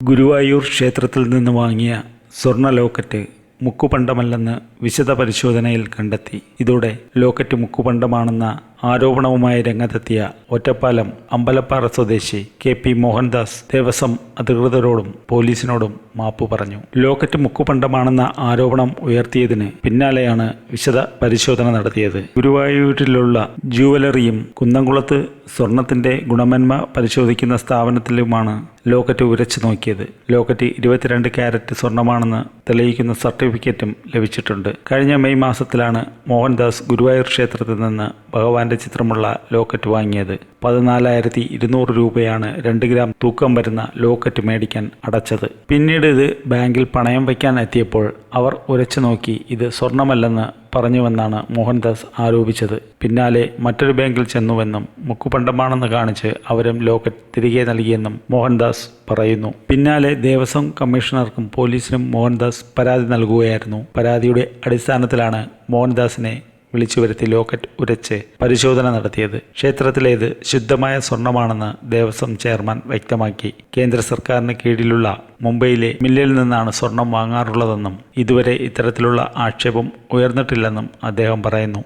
ഗുരുവായൂർ ക്ഷേത്രത്തിൽ നിന്ന് വാങ്ങിയ സ്വർണ ലോക്കറ്റ് മുക്കുപണ്ടമല്ലെന്ന് വിശദ പരിശോധനയിൽ കണ്ടെത്തി. ഇതോടെ ലോക്കറ്റ് മുക്കുപണ്ടമാണെന്ന ആരോപണവുമായി രംഗത്തെത്തിയ ഒറ്റപ്പാലം അമ്പലപ്പാറ സ്വദേശി കെ പി മോഹൻദാസ് ദേവസ്വം അധികൃതരോടും പോലീസിനോടും മാപ്പ് പറഞ്ഞു. ലോക്കറ്റ് മുക്കുപണ്ടമാണെന്ന ആരോപണം ഉയർത്തിയതിന് പിന്നാലെയാണ് വിശദ പരിശോധന നടത്തിയത്. ഗുരുവായൂരിലുള്ള ജുവലറിയും കുന്നംകുളത്ത് സ്വർണത്തിന്റെ ഗുണമന്മ പരിശോധിക്കുന്ന സ്ഥാപനത്തിലുമാണ് ലോക്കറ്റ് ഉരച്ചു നോക്കിയത്. ലോക്കറ്റ് ഇരുപത്തിരണ്ട് ക്യാരറ്റ് സ്വർണമാണെന്ന് തെളിയിക്കുന്ന സർട്ടിഫിക്കറ്റും ലഭിച്ചിട്ടുണ്ട്. കഴിഞ്ഞ മെയ് മാസത്തിലാണ് മോഹൻദാസ് ഗുരുവായൂർ ക്ഷേത്രത്തിൽ നിന്ന് ഭഗവാന്റെ ചിത്രമുള്ള ലോക്കറ്റ് വാങ്ങിയത് പതിനാലായിരത്തി ഇരുന്നൂറ് രൂപയാണ് രണ്ട് ഗ്രാം തൂക്കം വരുന്ന ലോക്കറ്റ് മേടിക്കാൻ അടച്ചത്. പിന്നീട് ഇത് ബാങ്കിൽ പണയം വയ്ക്കാൻ എത്തിയപ്പോൾ അവർ ഉരച്ചു നോക്കി ഇത് സ്വർണമല്ലെന്ന് പറഞ്ഞുവെന്നാണ് മോഹൻദാസ് ആരോപിച്ചത്. പിന്നാലെ മറ്റൊരു ബാങ്കിൽ ചെന്നുവെന്നും മുക്കുപണ്ടമാണെന്ന് കാണിച്ച് അവരും ലോക്കറ്റ് തിരികെ നൽകിയെന്നും മോഹൻദാസ് പറയുന്നു. പിന്നാലെ ദേവസ്വം കമ്മീഷണർക്കും പോലീസിനും മോഹൻദാസ് പരാതി നൽകുകയായിരുന്നു. പരാതിയുടെ അടിസ്ഥാനത്തിലാണ് മോഹൻദാസിനെ വിളിച്ചു വരുത്തി ലോക്കറ്റ് ഉരച്ച് പരിശോധന നടത്തിയത്. ക്ഷേത്രത്തിലേത് ശുദ്ധമായ സ്വർണമാണെന്ന് ദേവസ്വം ചെയർമാൻ വ്യക്തമാക്കി. കേന്ദ്ര സർക്കാരിന് കീഴിലുള്ള മുംബൈയിലെ മില്ലിൽ നിന്നാണ് സ്വർണം വാങ്ങാറുള്ളതെന്നും ഇതുവരെ ഇത്തരത്തിലുള്ള ആക്ഷേപം ഉയർന്നിട്ടില്ലെന്നും അദ്ദേഹം പറയുന്നു.